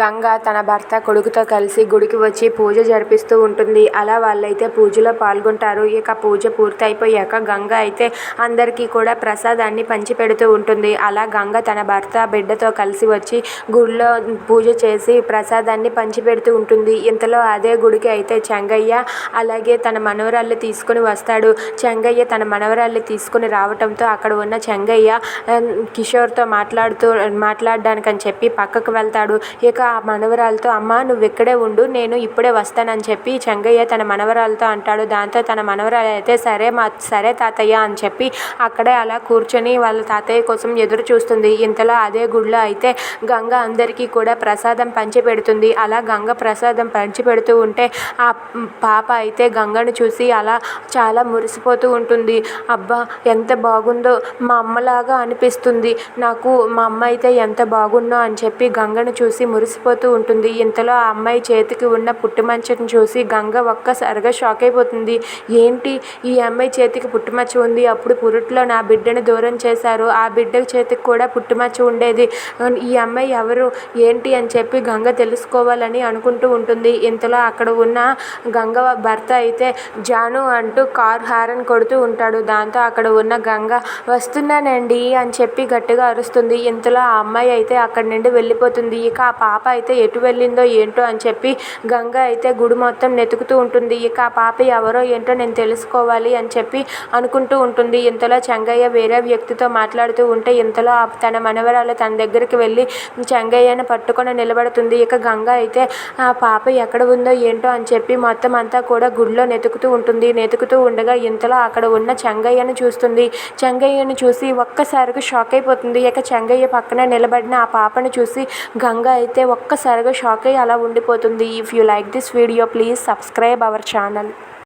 గంగ తన భర్త కొడుకుతో కలిసి గుడికి వచ్చి పూజ జరిపిస్తూ ఉంటుంది. అలా వాళ్ళైతే పూజలో పాల్గొంటారు. ఇక పూజ పూర్తయిపోయాక గంగ అయితే అందరికీ కూడా ప్రసాదాన్ని పంచిపెడుతూ ఉంటుంది. అలా గంగ తన భర్త బిడ్డతో కలిసి వచ్చి గుడిలో పూజ చేసి ప్రసాదాన్ని పంచిపెడుతూ ఉంటుంది. ఇంతలో అదే గుడికి అయితే చెంగయ్య అలాగే తన మనవరాళ్ళు తీసుకుని వస్తాడు. చెంగయ్య తన మనవరాళ్ళు తీసుకుని రావటంతో అక్కడ ఉన్న చెంగయ్య కిషోర్తో మాట్లాడుతూ మాట్లాడడానికని చెప్పి పక్కకు వెళ్తాడు. ఇక ఆ మనవరాలతో అమ్మ నువ్వు ఇక్కడే ఉండు నేను ఇప్పుడే వస్తానని చెప్పి చెంగయ్య తన మనవరాలతో అంటాడు. దాంతో తన మనవరాలు అయితే సరే మా సరే తాతయ్య అని చెప్పి అక్కడే అలా కూర్చొని వాళ్ళ తాతయ్య కోసం ఎదురు చూస్తుంది. ఇంతలో అదే గుడిలో అయితే గంగ అందరికీ కూడా ప్రసాదం పంచి పెడుతుంది. అలా గంగ ప్రసాదం పంచి పెడుతూ ఉంటే ఆ పాప అయితే గంగను చూసి అలా చాలా మురిసిపోతూ ఉంటుంది. అబ్బా ఎంత బాగుందో మా అమ్మలాగా అనిపిస్తుంది. నాకు మా అమ్మ అయితే ఎంత బాగుందో అని చెప్పి గంగను చూసి మురిసిపోతూ ఉంటుంది. ఇంతలో ఆ అమ్మాయి చేతికి ఉన్న పుట్టుమచ్చను చూసి గంగ ఒక్కసారిగా షాక్ అయిపోతుంది. ఏంటి? ఈ అమ్మాయి చేతికి పుట్టుమచ్చ ఉంది. అప్పుడు పురుట్లో నా బిడ్డను దూరం చేశారు. ఆ బిడ్డ చేతికి కూడా పుట్టుమచ్చ ఉండేది. ఈ అమ్మాయి ఎవరు? ఏంటి అని చెప్పి గంగ తెలుసుకోవాలని అనుకుంటూ ఉంటుంది. ఇంతలో అక్కడ ఉన్న గంగ భర్త అయితే జాను అంటూ కార్ హారన్ కొడుతూ ఉంటాడు. దాంతో అక్కడ ఉన్న గంగ వస్తున్నానండి అని చెప్పి గట్టిగా అరుస్తుంది. ఇంతలో ఆ అమ్మాయి అయితే అక్కడి నుండి వెళ్ళిపోతుంది. ఇక ఆ పాప అయితే ఎటు వెళ్ళిందో ఏంటో అని చెప్పి గంగ అయితే గుడి మొత్తం నెతుకుతూ ఉంటుంది. ఇక ఆ పాప ఎవరో ఏంటో నేను తెలుసుకోవాలి అని చెప్పి అనుకుంటూ ఉంటుంది. ఇంతలో చెంగయ్య వేరే వ్యక్తితో మాట్లాడుతూ ఉంటే ఇంతలో తన మనవరాలు తన దగ్గరికి వెళ్ళి చెంగయ్యను పట్టుకొని నిలబడుతుంది. ఇక గంగ అయితే ఆ పాప ఎక్కడ ఉందో ఏంటో అని చెప్పి మొత్తం అంతా కూడా గుడిలో నెతుకుతూ ఉంటుంది. నెతుకుతూ ఉండగా ఇంతలో అక్కడ ఉన్న చెంగయ్యను చూస్తుంది. చెంగయ్యను చూసి ఒక్కసారిగా షాక్ అయిపోతుంది. ఇక చెంగయ్య పక్కన నిలబడిన ఆ పాపను చూసి గంగ అయితే ఒక్కసారిగా షాక్ అయ్యి అలా ఉండిపోతుంది. If you like this video please subscribe our channel